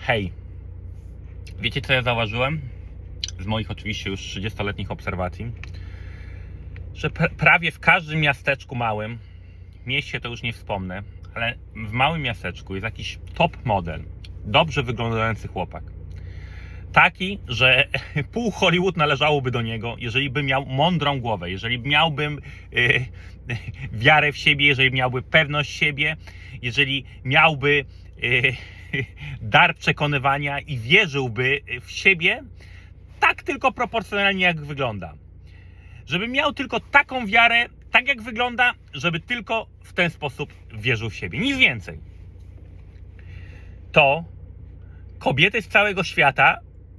Hej, wiecie co ja zauważyłem? Z moich oczywiście już 30-letnich obserwacji, że pr- prawie w każdym miasteczku małym, mieście to już nie wspomnę, ale w małym miasteczku jest jakiś top model, dobrze wyglądający chłopak. Taki, że pół Hollywood należałoby do niego, jeżeli by miał mądrą głowę, jeżeli miałbym y, wiarę w siebie, jeżeli miałby pewność siebie, jeżeli miałby y, dar przekonywania i wierzyłby w siebie tak tylko proporcjonalnie jak wygląda. Żeby miał tylko taką wiarę, tak jak wygląda, żeby tylko w ten sposób wierzył w siebie. Nic więcej. To kobiety z całego świata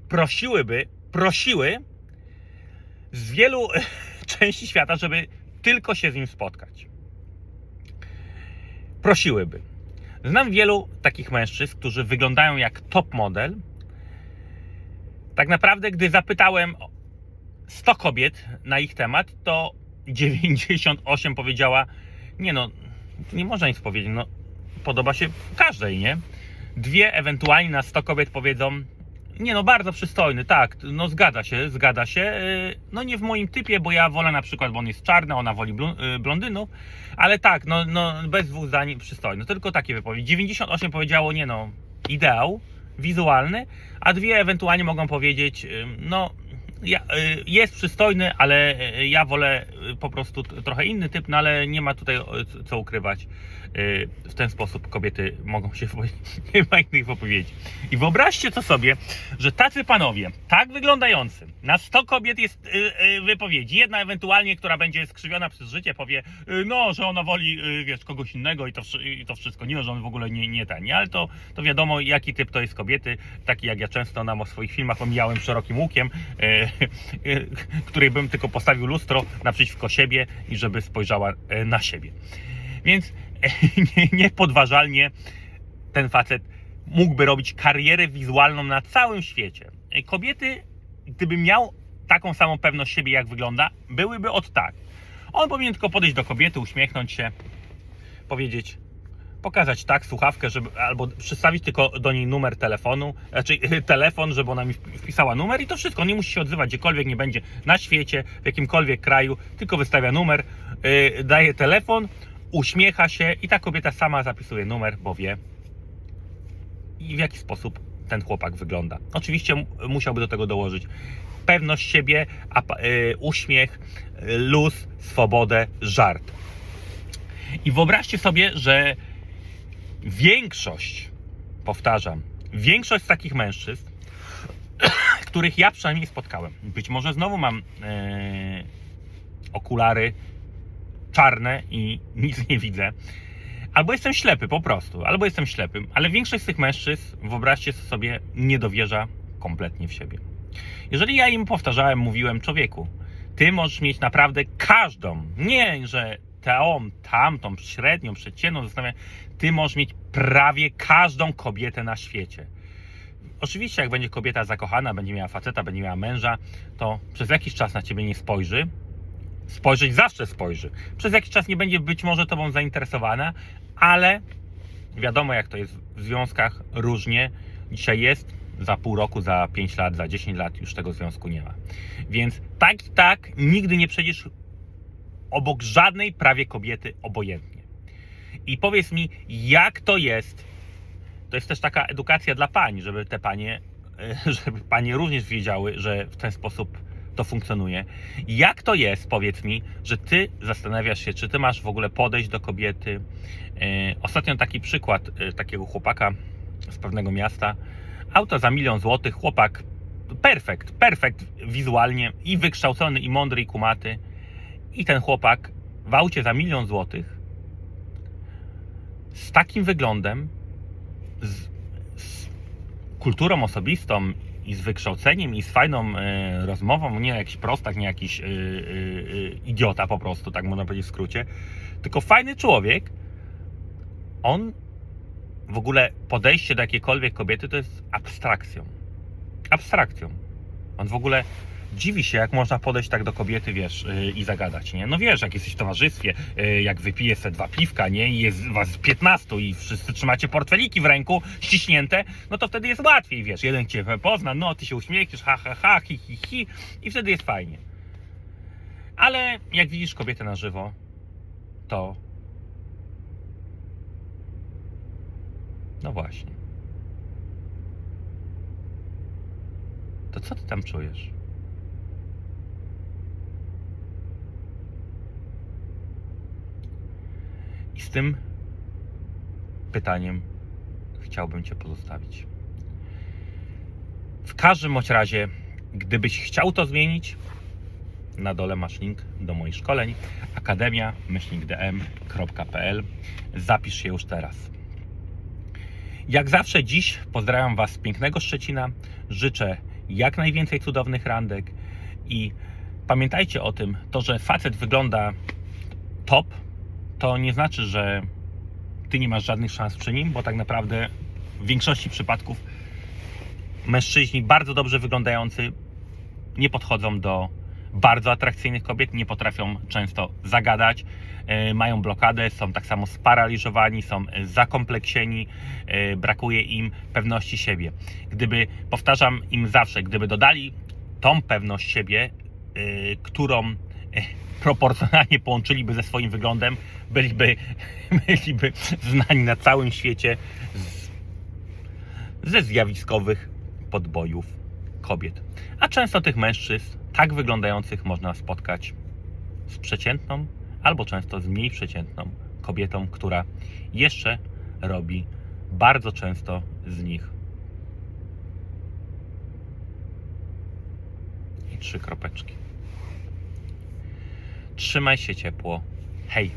prosiłyby, prosiły z wielu części świata, żeby tylko się z nim spotkać. Prosiłyby. Znam wielu takich mężczyzn, którzy wyglądają jak top model. Tak naprawdę, gdy zapytałem 100 kobiet na ich temat, to 98 powiedziała: Nie, no, nie można nic powiedzieć. No, podoba się każdej, nie? Dwie ewentualnie na 100 kobiet powiedzą: Nie, no, bardzo przystojny, tak, no, zgadza się, zgadza się. Yy, No, nie w moim typie, bo ja wolę na przykład, bo on jest czarny, ona woli yy, blondynów, ale tak, no, no, bez dwóch zdań przystojny. Tylko takie wypowiedzi. 98 powiedziało: Nie, no, ideał wizualny, a dwie ewentualnie mogą powiedzieć: yy, No, y, jest przystojny, ale y, ja wolę y, po prostu trochę inny typ, no ale nie ma tutaj co ukrywać. Y, W ten sposób kobiety mogą się wypowiedzieć. Nie ma innych wypowiedzi. I wyobraźcie to sobie, że tacy panowie, tak wyglądający, na 100 kobiet jest y, y, wypowiedzi. Jedna ewentualnie, która będzie skrzywiona przez życie, powie, y, no, że ona woli, y, wiesz, kogoś innego i to, i to wszystko. Nie, że on w ogóle nie, nie ten? Ale to, to wiadomo, jaki typ to jest kobiety. Taki jak ja często nam o swoich filmach omijałem szerokim łukiem, y, y, której bym tylko postawił lustro naprzeciwko siebie i żeby spojrzała y, na siebie. Więc nie- niepodważalnie ten facet mógłby robić karierę wizualną na całym świecie. Kobiety, gdyby miał taką samą pewność siebie, jak wygląda, byłyby od tak. On powinien tylko podejść do kobiety, uśmiechnąć się, powiedzieć, pokazać tak słuchawkę, żeby, albo przystawić tylko do niej numer telefonu, znaczy telefon, żeby ona mi wpisała numer i to wszystko. Nie musi się odzywać gdziekolwiek nie będzie na świecie, w jakimkolwiek kraju, tylko wystawia numer, yy, daje telefon, uśmiecha się i ta kobieta sama zapisuje numer, bo wie i w jaki sposób ten chłopak wygląda. Oczywiście musiałby do tego dołożyć pewność siebie, yy, uśmiech, yy, luz, swobodę, żart. I wyobraźcie sobie, że większość, powtarzam, większość z takich mężczyzn, których ja przynajmniej spotkałem, być może znowu mam e, okulary czarne i nic nie widzę, albo jestem ślepy po prostu, albo jestem ślepym, ale większość z tych mężczyzn, wyobraźcie sobie, nie dowierza kompletnie w siebie. Jeżeli ja im powtarzałem, mówiłem, człowieku, ty możesz mieć naprawdę każdą, nie, że tą, tamtą, średnią, przeciętną, zastanawiam, ty możesz mieć prawie każdą kobietę na świecie. Oczywiście, jak będzie kobieta zakochana, będzie miała faceta, będzie miała męża, to przez jakiś czas na ciebie nie spojrzy. Spojrzeć zawsze spojrzy. Przez jakiś czas nie będzie być może tobą zainteresowana, ale wiadomo, jak to jest w związkach różnie. Dzisiaj jest, za pół roku, za 5 lat, za 10 lat już tego związku nie ma. Więc tak i tak nigdy nie przejdziesz obok żadnej prawie kobiety obojętnie. I powiedz mi, jak to jest? To jest też taka edukacja dla pań, żeby te panie, e, żeby panie również wiedziały, że w ten sposób to funkcjonuje. Jak to jest, powiedz mi, że ty zastanawiasz się, czy ty masz w ogóle podejść do kobiety? E, Ostatnio taki przykład e, takiego chłopaka z pewnego miasta. Auto za milion złotych, chłopak perfekt, perfekt wizualnie i wykształcony, i mądry, i kumaty. I ten chłopak w aucie za milion złotych z takim wyglądem, z, z kulturą osobistą i z wykształceniem i z fajną e, rozmową, nie jakiś prostak, nie jakiś e, e, idiota po prostu, tak można powiedzieć w skrócie, tylko fajny człowiek, on w ogóle podejście do jakiejkolwiek kobiety to jest abstrakcją. Abstrakcją. On w ogóle dziwi się, jak można podejść tak do kobiety, wiesz, yy, i zagadać, nie? No wiesz, jak jesteś w towarzystwie, yy, jak wypijesz se dwa piwka, nie? I jest was 15 i wszyscy trzymacie portfeliki w ręku, ściśnięte, no to wtedy jest łatwiej, wiesz, jeden cię pozna, no ty się uśmiechniesz, ha, ha, ha, hi, hi, hi i wtedy jest fajnie. Ale jak widzisz kobietę na żywo, to no właśnie. To co ty tam czujesz? I z tym pytaniem chciałbym Cię pozostawić. W każdym bądź razie, gdybyś chciał to zmienić, na dole masz link do moich szkoleń akademia-dm.pl Zapisz się już teraz. Jak zawsze dziś pozdrawiam Was z pięknego Szczecina. Życzę jak najwięcej cudownych randek i pamiętajcie o tym, to, że facet wygląda top, to nie znaczy, że Ty nie masz żadnych szans przy nim, bo tak naprawdę w większości przypadków mężczyźni bardzo dobrze wyglądający nie podchodzą do bardzo atrakcyjnych kobiet, nie potrafią często zagadać, e, mają blokadę, są tak samo sparaliżowani, są e, zakompleksieni, e, brakuje im pewności siebie. Gdyby, powtarzam im zawsze, gdyby dodali tą pewność siebie, którą proporcjonalnie połączyliby ze swoim wyglądem, byliby, byliby znani na całym świecie z, ze zjawiskowych podbojów kobiet. A często tych mężczyzn tak wyglądających można spotkać z przeciętną albo często z mniej przeciętną kobietą, która jeszcze robi bardzo często z nich i trzy kropeczki. Trzymaj się ciepło. Hej!